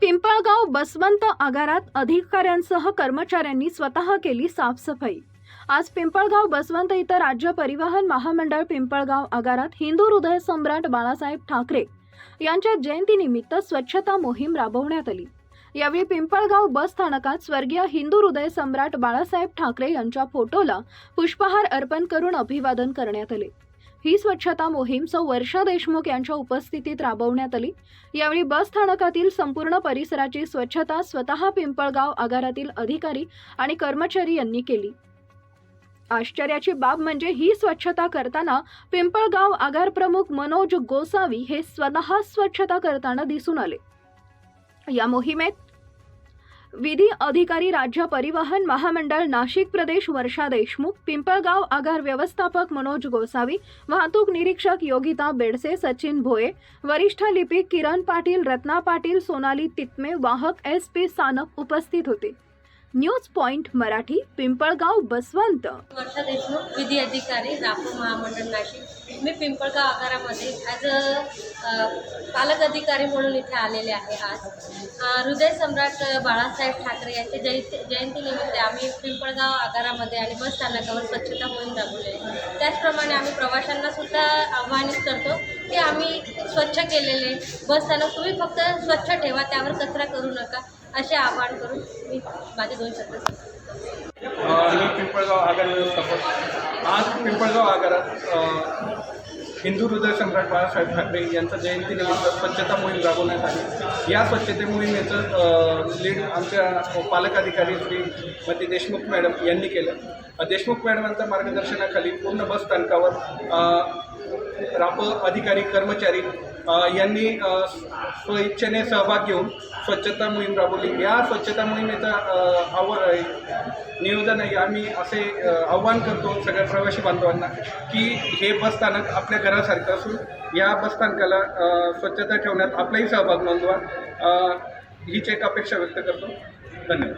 पिंपळगाव बसवंत आगारात अधिकाऱ्यांसह कर्मचाऱ्यांनी स्वतः केली साफसफाई. आज पिंपळगाव बसवंत इथं राज्य परिवहन महामंडळ पिंपळगाव आगारात हिंदू हृदय सम्राट बाळासाहेब ठाकरे यांच्या जयंतीनिमित्त स्वच्छता मोहीम राबवण्यात आली. यावेळी पिंपळगाव बस स्थानकात स्वर्गीय हिंदू हृदय सम्राट बाळासाहेब ठाकरे यांच्या फोटोला पुष्पहार अर्पण करून अभिवादन करण्यात आले. ही स्वच्छता मोहीम सौ वर्षा देशमुख यांच्या उपस्थितीत राबवण्यात आली. यावेळी बस स्थानकातील संपूर्ण परिसराची स्वच्छता स्वतः पिंपळगाव आगारातील अधिकारी आणि कर्मचारी यांनी केली. आश्चर्याची बाब म्हणजे ही स्वच्छता करताना पिंपळगाव आगार प्रमुख मनोज गोसावी हे स्वतः स्वच्छता करताना दिसून आले. या मोहिमेत विधी अधिकारी राज्य परिवहन महामंडळ नाशिक प्रदेश वर्षा देशमुख पिंपळगाव आगार व्यवस्थापक मनोज गोसावी वाहतूक निरीक्षक योगिता बेडसे सचिन भोये वरिष्ठ लिपिक किरण पाटील रत्ना पाटील सोनाली तितमे वाहक एस पी सानप उपस्थित होते. News point Marathi Pimpalgaon Baswant. वर्षा देशमुख विधी अधिकारी नागपूर महामंडळ नाशिक. मी पिंपळगाव आगारामध्ये ॲज अ पालक अधिकारी म्हणून इथे आलेले आहे आज. हृदय सम्राट बाळासाहेब ठाकरे यांच्या जयंती जयंतीनिमित्त आम्ही पिंपळगाव आगारामध्ये आणि बस स्थानकावर स्वच्छता मोहीम राबवली आहे. त्याचप्रमाणे आम्ही प्रवाशांना सुद्धा आव्हानित करतो की आम्ही स्वच्छ केलेले बस स्थानक तुम्ही फक्त स्वच्छ ठेवा त्यावर कचरा करू नका. असे आवाहन करून मी माझे दोन शब्द मी पिंपळगाव आगार व्यवस्थापक आज पिंपळगाव आगारात हिंदू हृदय सम्राट बाळासाहेब ठाकरे यांचा जयंतीनिमित्त स्वच्छता मोहीम राबवण्यात आली. या स्वच्छते मोहिमेचं लीड आमच्या पालकाधिकारी श्रीमती देशमुख मॅडम यांनी केलं. देशमुख मॅडमांच्या मार्गदर्शनाखाली पूर्ण बस स्थानकावर राप अधिकारी कर्मचारी यांनी अ, स्वइच्छेने सहभाग घेऊन स्वच्छता मोहीम राबवली. या स्वच्छता मोहिमेचा आव नियोजन आहे. आम्ही असे आव्हान करतो सगळ्या प्रवासी बांधवांना की हे बसस्थानक आपल्या घरासारखं असून या बसस्थानकाला स्वच्छता ठेवण्यात आपलाही सहभाग नोंदवा. हीच एक अपेक्षा व्यक्त करतो. धन्यवाद.